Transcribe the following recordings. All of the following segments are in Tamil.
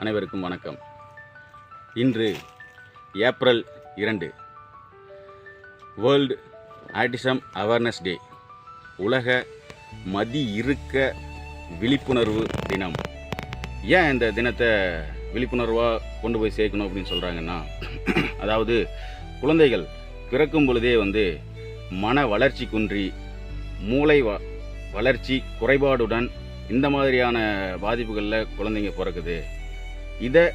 அனைவருக்கும் வணக்கம். இன்று ஏப்ரல் இரண்டு. வேர்ல்டு ஆட்டிசம் அவேர்னஸ் டே உலக மதி இருக்க விழிப்புணர்வு தினம். ஏன் இந்த தினத்தை விழிப்புணர்வாக கொண்டு போய் சேர்க்கணும் அப்படின்னு சொல்கிறாங்கன்னா அதாவது குழந்தைகள் பிறக்கும் பொழுதே வந்து மன வளர்ச்சி குன்றி மூளை வ வளர்ச்சி குறைபாடுடன் இந்த மாதிரியான பாதிப்புகளில் குழந்தைங்க பிறக்குது. இதை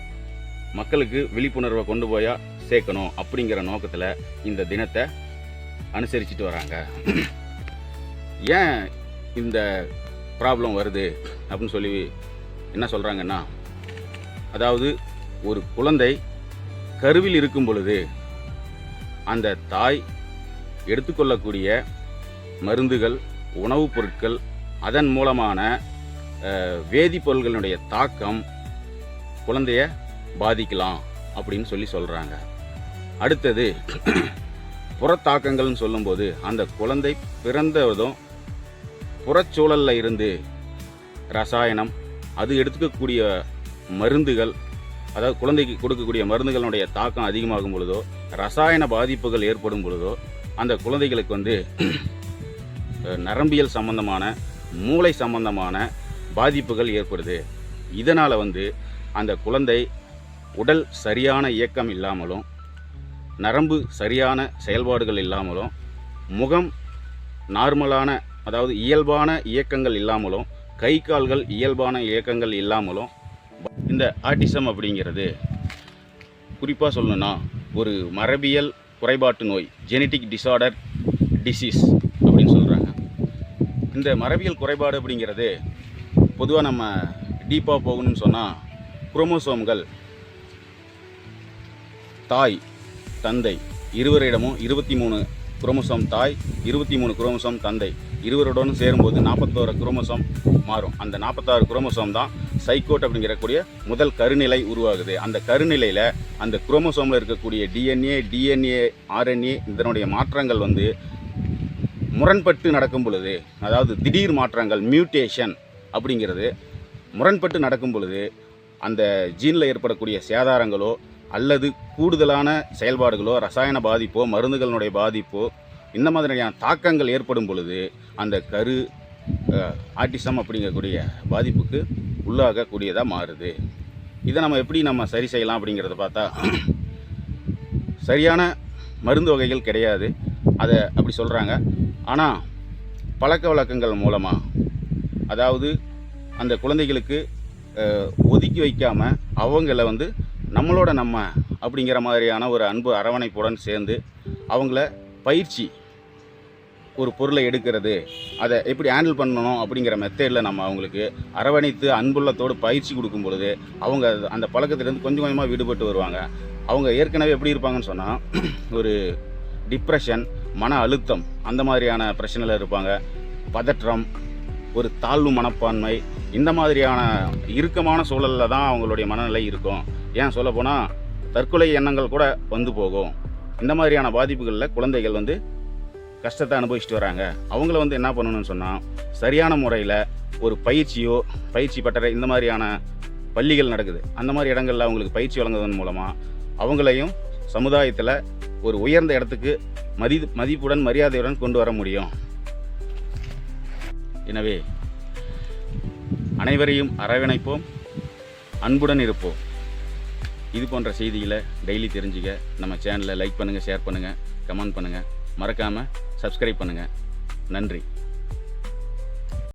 மக்களுக்கு விழிப்புணர்வை கொண்டு போயா சேர்க்கணும் அப்படிங்கிற நோக்கத்தில் இந்த தினத்தை அனுசரிச்சுட்டு வராங்க. ஏன் இந்த ப்ராப்ளம் வருது அப்படின்னு சொல்லி என்ன சொல்கிறாங்கன்னா அதாவது ஒரு குழந்தை கருவில் இருக்கும் பொழுது அந்த தாய் எடுத்துக்கொள்ளக்கூடிய மருந்துகள் உணவுப் பொருட்கள் அதன் மூலமான வேதிப்பொருள்களுடைய தாக்கம் குழந்தைய பாதிக்கலாம் அப்படின்னு சொல்லி சொல்கிறாங்க அடுத்தது புறத்தாக்கங்கள்னு சொல்லும்போது அந்த குழந்தை பிறந்ததும் புறச்சூழலில் இருந்து ரசாயனம் அது எடுத்துக்கக்கூடிய மருந்துகள் அதாவது குழந்தைக்கு கொடுக்கக்கூடிய மருந்துகளுடைய தாக்கம் அதிகமாகும் பொழுதோ ரசாயன பாதிப்புகள் ஏற்படும் பொழுதோ அந்த குழந்தைகளுக்கு வந்து நரம்பியல் சம்பந்தமான மூளை சம்பந்தமான பாதிப்புகள் ஏற்படுது. இதனால் வந்து அந்த குழந்தை உடல் சரியான இயக்கம் இல்லாமலும் நரம்பு சரியான செயல்பாடுகள் இல்லாமலும் முகம் நார்மலான அதாவது இயல்பான இயக்கங்கள் இல்லாமலும் கை கால்கள் இயல்பான இயக்கங்கள் இல்லாமலும் இந்த ஆட்டிசம் அப்படிங்கிறது குறிப்பாக சொல்லணும்னா ஒரு மரபியல் குறைபாட்டு நோய் ஜெனட்டிக் டிசார்டர் டிசீஸ் அப்படின்னு சொல்கிறாங்க இந்த மரபியல் குறைபாடு அப்படிங்கிறது பொதுவாக நம்ம டீப்பாக போகணும்னு சொன்னால் குரோமோசோம்கள். தாய் தந்தை இருவரிடமும் இருபத்தி மூணு குரோமோசோம் தாய் இருபத்தி மூணு குரோமோசோம் தந்தை. இருவருடனும் சேரும்போது நாற்பத்தோரு குரோமோசோம் மாறும். அந்த நாற்பத்தாறு குரோமோசோம் தான் சைக்கோட் அப்படிங்கிறக்கூடிய முதல் கருநிலை உருவாகுது. அந்த கருநிலையில் அந்த குரோமோசோமில் இருக்கக்கூடிய டிஎன்ஏ டிஎன்ஏ ஆர்என்ஏ இதனுடைய மாற்றங்கள் வந்து முரண்பட்டு நடக்கும் பொழுது அதாவது திடீர் மாற்றங்கள் மியூட்டேஷன் அப்படிங்கிறது முரண்பட்டு நடக்கும் பொழுது அந்த ஜீனில் ஏற்படக்கூடிய சேதாரங்களோ அல்லது கூடுதலான செயல்பாடுகளோ ரசாயன பாதிப்போ மருந்துகளினுடைய பாதிப்போ இந்த மாதிரியான தாக்கங்கள் ஏற்படும் பொழுது அந்த கரு ஆட்டிசம் அப்படிங்கக்கூடிய பாதிப்புக்கு உள்ளாகக்கூடியதாக மாறுது. இதை நம்ம எப்படி நம்ம சரி செய்யலாம் அப்படிங்கிறத பார்த்தா சரியான மருந்து வகைகள் கிடையாது. அதை அப்படி சொல்கிறாங்க ஆனால் பழக்க வழக்கங்கள் மூலமாக அதாவது அந்த குழந்தைகளுக்கு ஒதுக்கி வைக்காமல் அவங்கள வந்து நம்மளோட நம்ம அப்படிங்கிற மாதிரியான ஒரு அன்பு அரவணைப்புடன் சேர்ந்து அவங்கள பயிற்சி ஒரு பொருளை எடுக்கிறது அதை எப்படி ஹேண்டில் பண்ணணும் அப்படிங்கிற மெத்தேடில் நம்ம அவங்களுக்கு அரவணைத்து அன்புள்ளத்தோடு பயிற்சி கொடுக்கும் பொழுது அவங்க அந்த பழக்கத்திலேருந்து கொஞ்சம் கொஞ்சமாக விடுபட்டு வருவாங்க. அவங்க ஏற்கனவே எப்படி இருப்பாங்கன்னு சொன்னால் ஒரு டிப்ரெஷன் மன அழுத்தம் அந்த மாதிரியான பிரச்சனையில் இருப்பாங்க. பதற்றம் ஒரு தாழ்வு மனப்பான்மை இந்த மாதிரியான இறுக்கமான சூழலில் தான் அவங்களுடைய மனநிலை இருக்கும். ஏன் சொல்லப்போனால் தற்கொலை எண்ணங்கள் கூட வந்து போகும். இந்த மாதிரியான பாதிப்புகளில் குழந்தைகள் வந்து கஷ்டத்தை அனுபவிச்சுட்டு வராங்க. அவங்கள வந்து என்ன பண்ணணும்னு சொன்னால் சரியான முறையில் ஒரு பயிற்சியோ பயிற்சி பட்டறை இந்த மாதிரியான பள்ளிகள் நடக்குது. அந்த மாதிரி இடங்களில் அவங்களுக்கு பயிற்சி வழங்குவதன் மூலமாக அவங்களையும் சமுதாயத்தில் ஒரு உயர்ந்த இடத்துக்கு மதி மதிப்புடன் மரியாதையுடன் கொண்டு வர முடியும். எனவே அனைவரையும் அரவணைப்போம். அன்புடன் இருப்போம். இது போன்ற செய்திகளை டெய்லி தெரிஞ்சுக்க நம்ம சேனலை லைக் பண்ணுங்கள் ஷேர் பண்ணுங்கள் கமெண்ட் பண்ணுங்கள் மறக்காமல் சப்ஸ்கிரைப் பண்ணுங்கள் நன்றி.